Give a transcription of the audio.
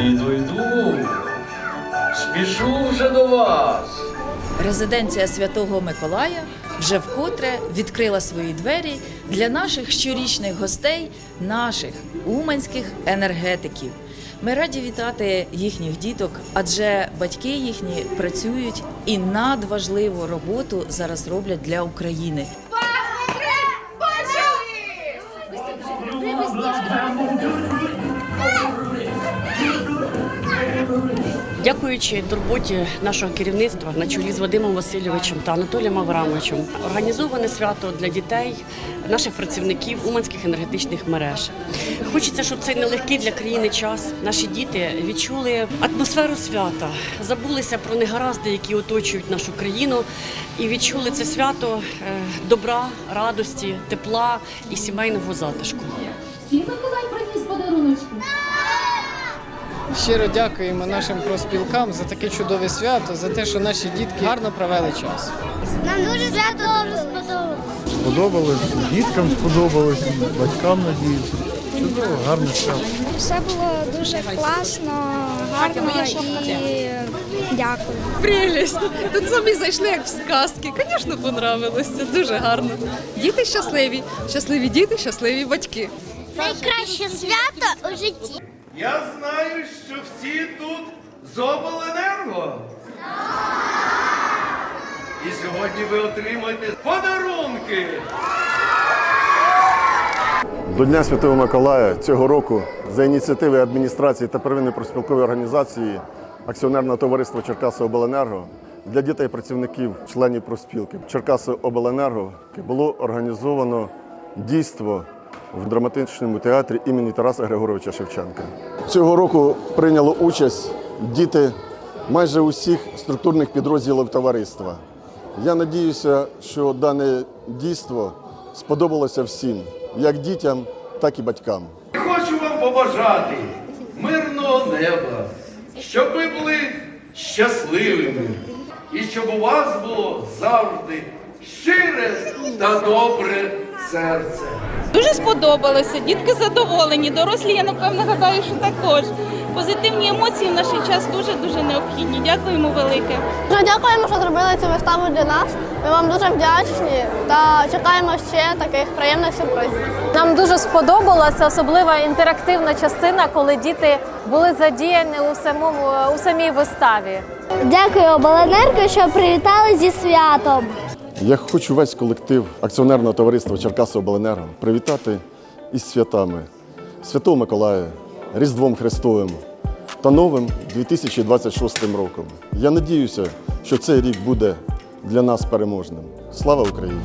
Іду, йду, спішу вже до вас. Резиденція Святого Миколая вже вкотре відкрила свої двері для наших щорічних гостей, наших уманських енергетиків. Ми раді вітати їхніх діток, адже батьки їхні працюють і надважливу роботу зараз роблять для України. Дякуючи турботі нашого керівництва на чолі з Вадимом Васильовичем та Анатолієм Аврамовичем, організоване свято для дітей, наших працівників уманських енергетичних мереж. Хочеться, щоб цей нелегкий для країни час наші діти відчули атмосферу свята, забулися про негаразди, які оточують нашу країну, і відчули це свято е, добра, радості, тепла і сімейного затишку. Всі Миколай приніс подаруночки. Щиро дякуємо нашим профспілкам за таке чудове свято, за те, що наші дітки гарно провели час. Нам дуже свято дуже сподобалось. сподобалось, діткам сподобалось, батькам надіюся. Чудово, гарне свято. Все було дуже класно, гарно і дякую. Прелість. Тут самі зайшли як в сказки. Звісно, понравилося. Дуже гарно. Діти щасливі. Щасливі діти, щасливі батьки. Найкраще свято у житті. Я знаю, що всі тут з обленерго. І сьогодні ви отримаєте подарунки. До Дня Святого Миколая цього року за ініціативи адміністрації та первинної профспілкової організації акціонерного товариства Черкаси Обленерго для дітей працівників, членів профспілки Черкаси Обленерго було організовано дійство в драматичному театрі імені Тараса Григоровича Шевченка. Цього року прийняло участь діти майже усіх структурних підрозділів товариства. Я надіюся, що дане дійство сподобалося всім, як дітям, так і батькам. Хочу вам побажати мирного неба, щоб ви були щасливими і щоб у вас було завжди щире та добре серце. Дуже сподобалося. Дітки задоволені. Дорослі, я напевно гадаю, що також. Позитивні емоції в наш час дуже дуже необхідні. Дякуємо велике. Дуже дякуємо, що зробили цю виставу для нас. Ми вам дуже вдячні та чекаємо ще таких приємних сюрпризів. Нам дуже сподобалася особлива інтерактивна частина, коли діти були задіяні у самому у самій виставі. Дякую обленерго, що привітали зі святом. Я хочу весь колектив акціонерного товариства Черкаси Обленерго привітати із святами Святого Миколая, Різдвом Христовим та новим 2026 роком. Я надіюся, що цей рік буде для нас переможним. Слава Україні!